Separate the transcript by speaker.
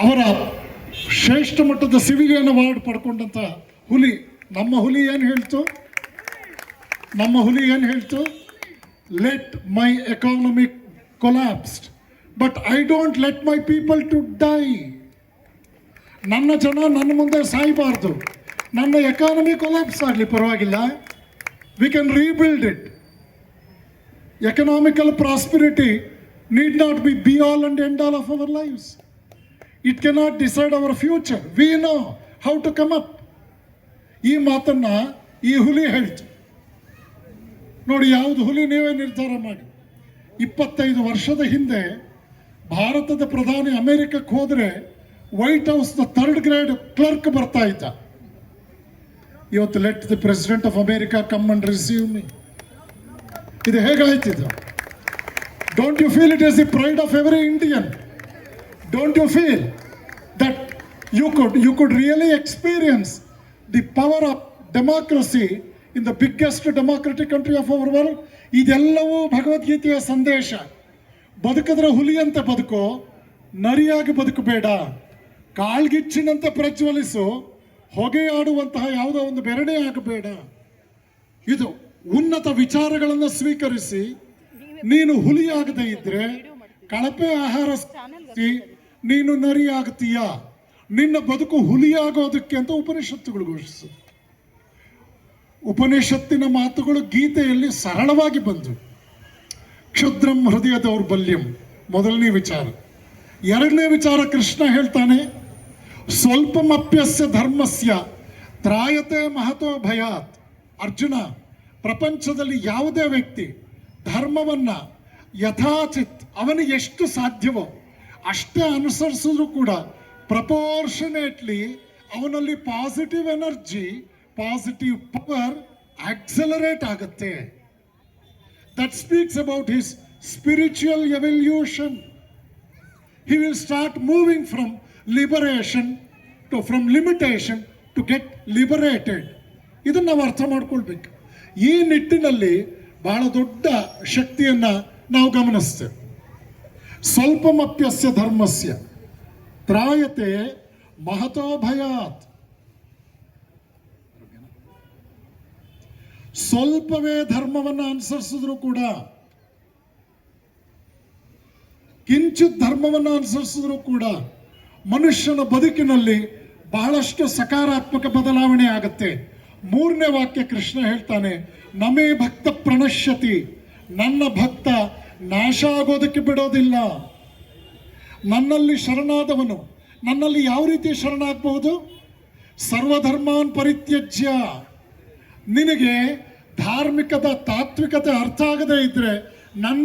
Speaker 1: ಅವರ ಶ್ರೇಷ್ಠ ಮಟ್ಟದ ಸಿವಿಲಿಯನ್ ಅವಾರ್ಡ್ ಪಡ್ಕೊಂಡಂತ ಹುಲಿ, ನಮ್ಮ ಹುಲಿ ಏನು ಹೇಳ್ತು? ನಮ್ಮ ಹುಲಿ ಏನು ಹೇಳ್ತು? Let my economic collapsed but I don't let my people to die ನನ್ನ ಜನ ನನ್ನ ಮುಂದೆ ಸಾಯಬಾರ್ದು. ನನ್ನ ಎಕಾನಮಿ ಕೊಲಾಪ್ಸ್ ಆಗಲಿ, ಪರವಾಗಿಲ್ಲ. We can rebuild it economical prosperity need not be be all and end all of our lifes it cannot decide our future we know how to come up ಈ ಮಾತನ್ನು ಈ ಹುಲಿ ಹೇಳ್ತು. ನೋಡಿ, ಯಾವುದು ಹುಲಿ ನೀವೇ ನಿರ್ಧಾರ ಮಾಡಿ. ಇಪ್ಪತ್ತೈದು ವರ್ಷದ ಹಿಂದೆ ಭಾರತದ ಪ್ರಧಾನಿ ಅಮೆರಿಕಕ್ಕೆ ಹೋದರೆ ವೈಟ್ ಹೌಸ್ನ ಥರ್ಡ್ ಗ್ರೇಡ್ ಕ್ಲರ್ಕ್ ಬರ್ತಾ ಇದ್ದ. ಇವತ್ತು let the president of America come and receive me ಇದು ಹೇಗಾಯ್ತಿದ್ರು don't you feel it is the pride of every Indian don't you feel that you could you could really experience the power of democracy in the biggest democratic country of our world ಇದೆಲ್ಲವೂ ಭಗವದ್ಗೀತೆಯ ಸಂದೇಶ. ಬದುಕಿದ್ರೆ ಹುಲಿಯಂತೆ ಬದುಕು ನರಿಯಾಗಿ ಬದುಕಬೇಡ. ಕಾಳ್ಗಿಚ್ಚಿನಂತೆ ಪ್ರಜ್ವಲಿಸು ಹೊಗೆಯಾಡುವಂತಹ ಯಾವುದೋ ಒಂದು ಬೆರಡೆ ಆಗಬೇಡ. ಇದು ಉನ್ನತ ವಿಚಾರಗಳನ್ನು ಸ್ವೀಕರಿಸಿ ನೀನು ಹುಲಿಯಾಗದೇ ಇದ್ರೆ ಕಳಪೆ ಆಹಾರ ಸೇವಿಸಿ ನೀನು ನರಿಯಾಗ್ತೀಯ ನಿನ್ನ ಬದುಕು ಹುಲಿಯಾಗೋದಕ್ಕೆ ಅಂತ ಉಪನಿಷತ್ತುಗಳು ಘೋಷಿಸು. ಉಪನಿಷತ್ತಿನ ಮಾತುಗಳು ಗೀತೆಯಲ್ಲಿ ಸರಳವಾಗಿ ಬಂದವು ಕ್ಷುದ್ರಂ ಹೃದಯ ದೌರ್ಬಲ್ಯಂ, ಮೊದಲನೇ ವಿಚಾರ. ಎರಡನೇ ವಿಚಾರ ಕೃಷ್ಣ ಹೇಳ್ತಾನೆ ಸ್ವಲ್ಪಮಪ್ಯಸ್ಯ ಧರ್ಮಸ್ಯ, ತ್ರಾಯತೆ ಮಹತೋ ಭಯಾತ್. ಅರ್ಜುನ, ಪ್ರಪಂಚದಲ್ಲಿ ಯಾವುದೇ ವ್ಯಕ್ತಿ ಧರ್ಮವನ್ನ ಯಥಾಚಿತ್, ಅವನಿಗೆ ಎಷ್ಟು ಸಾಧ್ಯವೋ ಅಷ್ಟೇ ಅನುಸರಿಸಿದ್ರು ಕೂಡ. ಪ್ರಪೋರ್ಷನೇಟ್ಲಿ ಅವನಲ್ಲಿ positive energy positive power accelerate ಆಗುತ್ತೆ. That speaks about his spiritual evolution he will start moving from liberation to from limitation to get liberated ಇದನ್ನು ನಾವು ಅರ್ಥ ಮಾಡ್ಕೊಳ್ಬೇಕು. ಈ ನಿಟ್ಟಿನಲ್ಲಿ ಬಹಳ ದೊಡ್ಡ ಶಕ್ತಿಯನ್ನು ನಾವು ಗಮನಿಸ್ತೇವೆ. ಸ್ವಲ್ಪಮಪ್ಯಸ್ಯ ಧರ್ಮಸ್ಯ. ತ್ರಾಯತೆ ಮಹತೋ ಭಯಾತ್. ಸ್ವಲ್ಪವೇ ಧರ್ಮವನ್ನು ಅನುಸರಿಸಿದ್ರು ಕೂಡ, ಕಿಂಚಿತ್ ಧರ್ಮವನ್ನು ಅನುಸರಿಸಿದ್ರು ಕೂಡ ಮನುಷ್ಯನ ಬದುಕಿನಲ್ಲಿ ಬಹಳಷ್ಟು ಸಕಾರಾತ್ಮಕ ಬದಲಾವಣೆ ಆಗುತ್ತೆ. ಮೂರನೇ ವಾಕ್ಯ ಕೃಷ್ಣ ಹೇಳ್ತಾನೆ, ನಮೇ ಭಕ್ತ ಪ್ರಣಶ್ಯತಿ, ನನ್ನ ಭಕ್ತ ನಾಶ ಆಗೋದಕ್ಕೆ ಬಿಡೋದಿಲ್ಲ. ನನ್ನಲ್ಲಿ ಶರಣಾದವನು, ನನ್ನಲ್ಲಿ ಯಾವ ರೀತಿ ಶರಣಾಗಬಹುದು? ಸರ್ವಧರ್ಮಾನ್ ಪರಿತ್ಯಜ್ಯ. ನಿನಗೆ ಧಾರ್ಮಿಕದ ತಾತ್ವಿಕತೆ ಅರ್ಥ ಆಗದೇ ಇದ್ರೆ ನನ್ನ